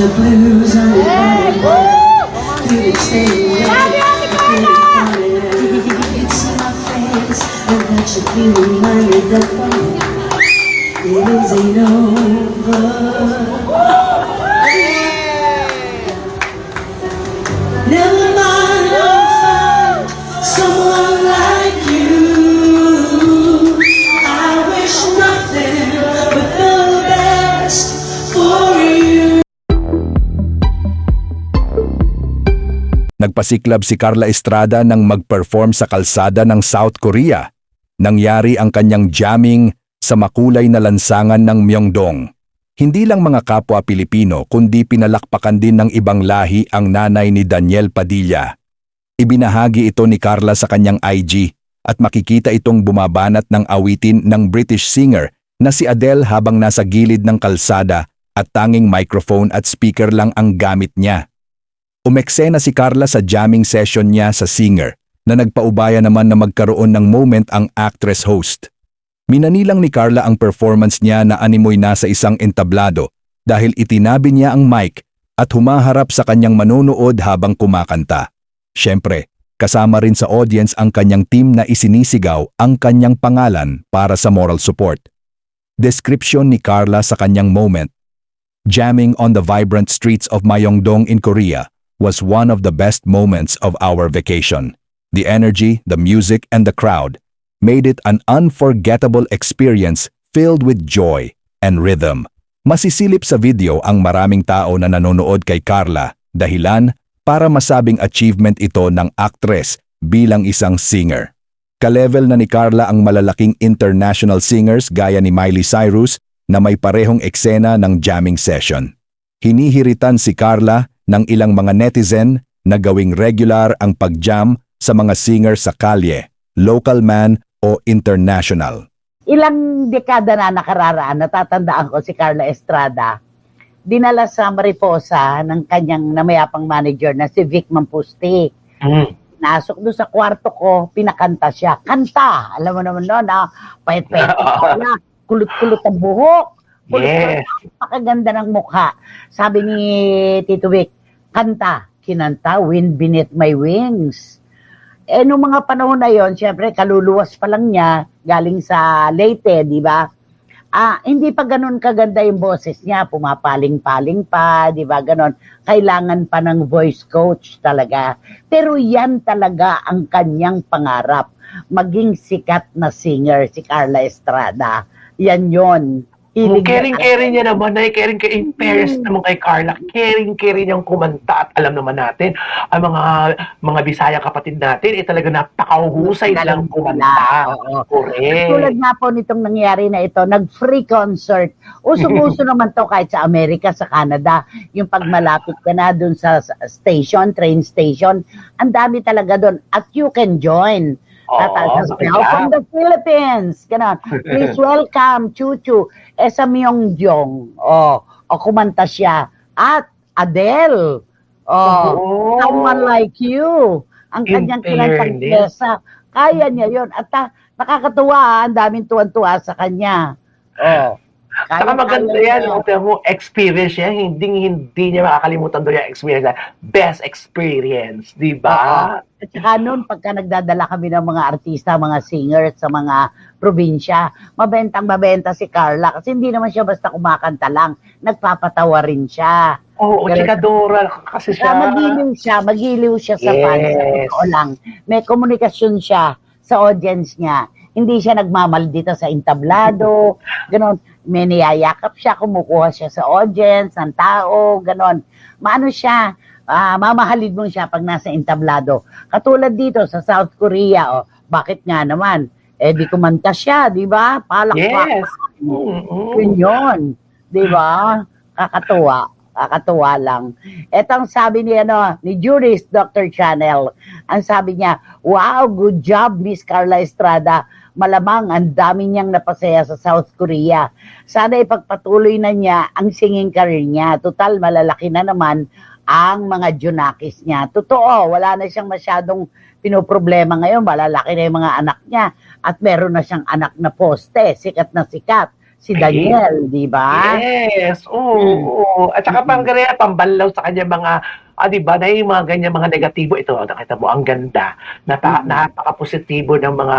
the blues on the body. You can stay It's in my face, and that should be reminded that it isn't over. Never Nagpasiklab si Carla Estrada nang mag-perform sa kalsada ng South Korea. Nangyari ang kanyang jamming sa makulay na lansangan ng Myeongdong. Hindi lang mga kapwa Pilipino kundi pinalakpakan din ng ibang lahi ang nanay ni Daniel Padilla. Ibinahagi ito ni Carla sa kanyang IG at makikita itong bumabanat ng awitin ng British singer na si Adele habang nasa gilid ng kalsada at tanging microphone at speaker lang ang gamit niya. Umeksena si Carla sa jamming session niya sa singer na nagpaubaya naman na magkaroon ng moment ang actress host. Minanilang ni Carla ang performance niya na animoy nasa isang entablado dahil itinabi niya ang mic at humaharap sa kanyang manonood habang kumakanta. Siyempre, kasama rin sa audience ang kanyang team na isinisigaw ang kanyang pangalan para sa moral support. Description ni Carla sa kanyang moment Jamming on the vibrant streets of Myeongdong in Korea was one of the best moments of our vacation. The energy, the music, and the crowd made it an unforgettable experience filled with joy and rhythm. Masisilip sa video ang maraming tao na nanonood kay Carla dahilan para masabing achievement ito ng actress bilang isang singer. Kalevel na ni Carla ang malalaking international singers gaya ni Miley Cyrus na may parehong eksena ng jamming session. Hinihiritan si Carla ng ilang mga netizen na gawing regular ang pag-jam sa mga singer sa kalye, local man o international. ilang dekada na nakararaan, natatandaan ko si Carla Estrada, dinala sa Mariposa ng kanyang namayapang manager na si Vic Mampusti. Mm. Nasok doon sa kwarto ko, pinakanta siya. Kanta! Alam mo naman noon, na, kulot-kulot ang buhok. Yes. Pakaganda ng mukha. Sabi ni Tito Vic, kanta, kinanta, wind beneath my wings. Eh, nung mga panahon na yon, syempre, kaluluwas pa lang niya, galing sa Leyte, di ba? Ah, hindi pa ganun kaganda yung boses niya, pumapaling-paling pa, di ba, ganun. Kailangan pa ng voice coach talaga. Pero yan talaga ang kanyang pangarap, maging sikat na singer, si Carla Estrada. Yan yon. Yung caring-caring niya naman, ay caring-caring parents Mm. naman kay Carla, caring-caring niyang kumanta at alam naman natin, ang mga mga Bisaya kapatid natin, eh talaga napakahusay nilang kumanta. Oo. Correct. Tulad nga po nitong nangyari na ito, nag-free concert. Usong-uso naman to kahit sa Amerika, sa Canada. Yung pag malapit ka na dun sa station, train station, ang dami talaga dun. At you can join. Kaya. now from the Philippines. Ganon. Please welcome Chuchu. Sa Myeongdong. Oh, o kumanta siya. At Adele. Oh, Oo. someone like you. Ang kanyang kinantang pyesa. Kaya niya yon At ah, nakakatuwa, ah, ang daming tuwan-tuwa sa kanya. Oh. Saka maganda yan, yung mo, experience niya, hindi, hindi niya makakalimutan doon yung experience niya. Best experience, di ba? At saka noon, pagka nagdadala kami ng mga artista, mga singers sa mga probinsya, mabentang mabenta si Carla. Kasi hindi naman siya basta kumakanta lang. Nagpapatawa rin siya. Oo, Ganun. chikadora kasi Siya, magiliw siya, magiliw siya sa fans. Yes. totoo lang. May komunikasyon siya sa audience niya. Hindi siya nagmamaldita sa entablado, ganon. May niyayakap siya, kumukuha siya sa audience, ng tao, ganon. Maano siya, ah, mamahalin mo siya pag nasa entablado. Katulad dito sa South Korea, oh, bakit nga naman? Eh, di kumanta siya, di ba? Palakpak. Yes. Mm-mm. Yun yun. Di ba? Kakatuwa. Kakatuwa lang. Ito ang sabi ni, ano, ni Juris, Dr. Channel. Ang sabi niya, wow, good job, Miss Carla Estrada. Malamang ang dami niyang napasaya sa South Korea. Sana ipagpatuloy na niya ang singing career niya. Total, malalaki na naman ang mga Junakis niya. Totoo, wala na siyang masyadong pinoproblema ngayon. Malalaki na yung mga anak niya. At meron na siyang anak na poste. Sikat na sikat. Si Daniel, di ba? Yes, oo. Mm. oo. At saka pang ganyan, pambanlaw sa kanya mga, ah, di ba, na yung mga ganyan, mga negatibo. Ito, nakita mo, ang ganda. Nata, Mm. Napaka-positibo ng mga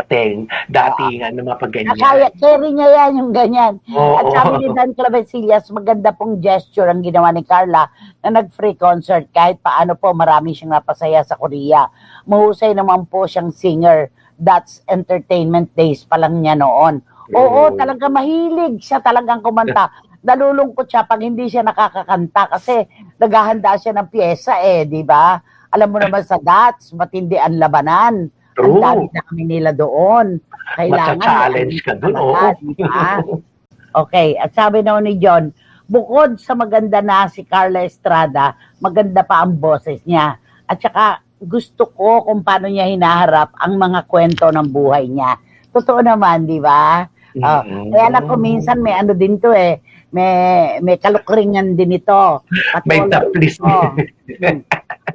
dating, datingan ng mga pagganyan. Kaya, carry niya yan yung ganyan. Oo. At sabi ni Dan Clavesillas, maganda pong gesture ang ginawa ni Carla na nag-free concert kahit paano po marami siyang napasaya sa Korea. Mahusay naman po siyang singer. That's entertainment days pa lang niya noon. Oo, talaga mahilig siya talagang kumanta. Nalulungkot siya pag hindi siya nakakakanta kasi naghahanda siya ng pyesa eh, di ba? Alam mo naman sa DATS, matindi ang labanan. Ang True. dami namin nila doon. Kailangan Matcha-challenge ka talaga, oo. di ba? Okay, at sabi naman ni John, bukod sa maganda na si Carla Estrada, maganda pa ang boses niya. At saka gusto ko kung paano niya hinaharap ang mga kwento ng buhay niya. Totoo naman, di ba? Ah, Mm. Kaya lang kung minsan may ano din to eh, may, may kalukringan din ito. At May taplis. Oo. Hmm.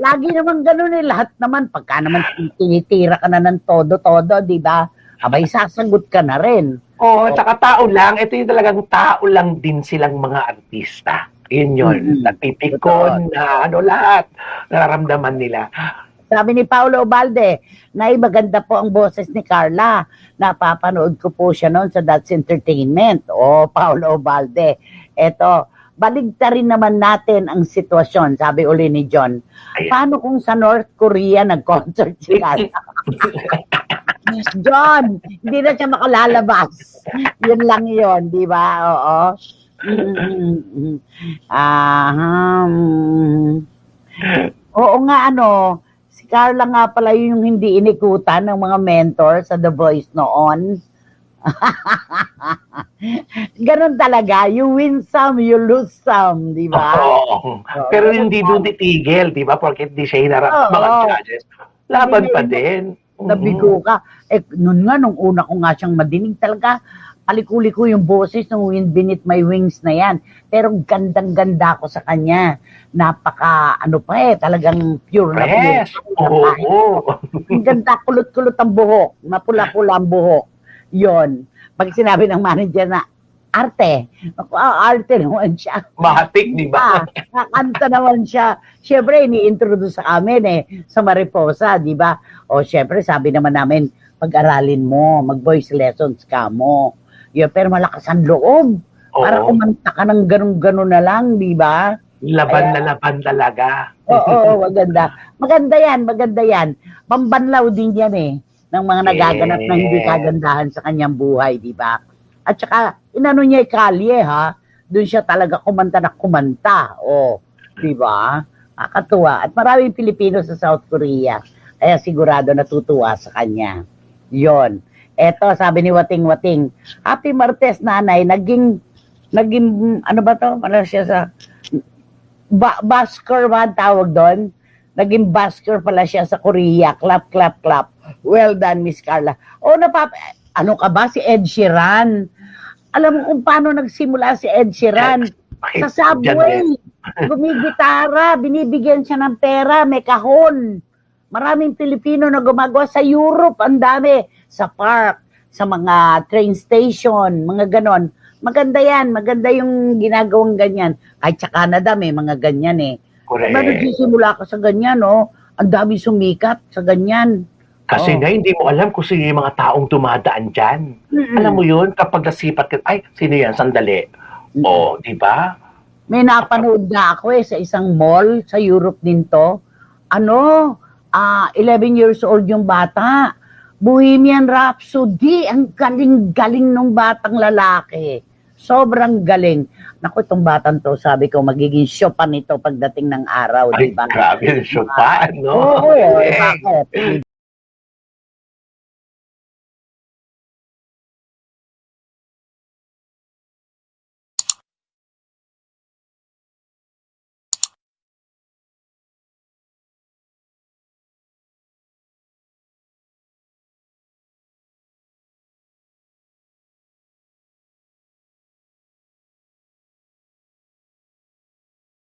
Lagi naman ganun eh, lahat naman, pagka naman tinitira ka na ng todo-todo, di ba? Abay, sasagot ka na rin. Oo, oh, saka tao lang. Ito yung talagang tao lang din silang mga artista. Yun yun. Mm. Nagpipikon na ano lahat. Nararamdaman nila. Sabi ni Paolo Obalde, Nay, maganda po ang boses ni Carla. Napapanood ko po siya noon sa That's Entertainment. O, Paolo Obalde. Eto, baligta rin naman natin ang sitwasyon, sabi uli ni John. Ayan. Paano kung sa North Korea nag-concert si Carla? John, hindi na siya makalalabas. Yun lang yun, di ba? Oo. Mm-mm-mm. Ah, hmm. Oo nga, ano, Carla nga pala yun yung hindi inikutan ng mga mentor sa The Voice noon. Ganon talaga. You win some, you lose some, di ba? Oo. Pero hindi doon titigil, di ba? Porque hindi siya hinarap ng mga judges. Laban pa din. Nabigo ka. Eh, nun nga, nung una ko nga siyang madinig talaga, palikuli ko yung boses ng Wind Beneath My Wings na yan. Pero gandang-ganda ko sa kanya. Napaka, ano pa eh, talagang pure na pure. Yes. Oo. Ang ganda, kulot-kulot ang buhok. Mapula-pula ang buhok. Yon. Pag sinabi ng manager na, arte. Ako, ah, arte naman siya. Mahatik, di ba? Ah, naman siya. Siyempre, ini-introduce sa amin eh, sa Mariposa, di ba? O siyempre, sabi naman namin, pag-aralin mo, mag-voice lessons ka mo. Yun, pero malakas ang loob. Para Oo. kumanta ka ng ganun-ganun na lang, di ba? Laban na laban talaga. Oo, oo, maganda. Maganda yan, maganda yan. Pambanlaw din yan eh, ng mga nagaganap na hindi kagandahan sa kanyang buhay, di ba? At saka, inano niya yung kalye, ha? Doon siya talaga kumanta na kumanta. O, di ba? Nakakatuwa. At maraming Pilipino sa South Korea. Kaya sigurado natutuwa sa kanya. Yon. Eto, sabi ni Wating Wating, Happy Martes, nanay. Naging, naging, ano ba to? Ano siya sa, ba, basker ba ang tawag doon? Naging basker pala siya sa Korea. Clap, clap, clap. Well done, Miss Carla. O, napap... Ano ka ba? Si Ed Sheeran. Alam mo kung paano nagsimula si Ed Sheeran? Sa subway. din? Gumigitara. Binibigyan siya ng pera. May kahon. Maraming Pilipino na gumagawa sa Europe. Ang dami. Sa park. Sa mga train station. Mga ganon. Maganda yan. Maganda yung ginagawang ganyan. Kahit sa Canada may mga ganyan eh. Correct. Diba nagsisimula ka sa ganyan, no? Ang dami sumikat sa ganyan. Kasi Oo. nga, hindi mo alam kung sino yung mga taong tumadaan dyan. Mm-mm. Alam mo yun, kapag nasipat ka, ay, sino yan? Sandali. Mm. O, di ba? May napanood na ako eh sa isang mall sa Europe din to. Ano, ah 11 years old yung bata. Bohemian Rhapsody. Ang galing-galing ng batang lalaki. Sobrang galing. Naku, itong batang to, sabi ko, magiging Chopin ito pagdating ng araw, Ay, di ba? grabe, Chopin, no? Oo, Correct. bakit?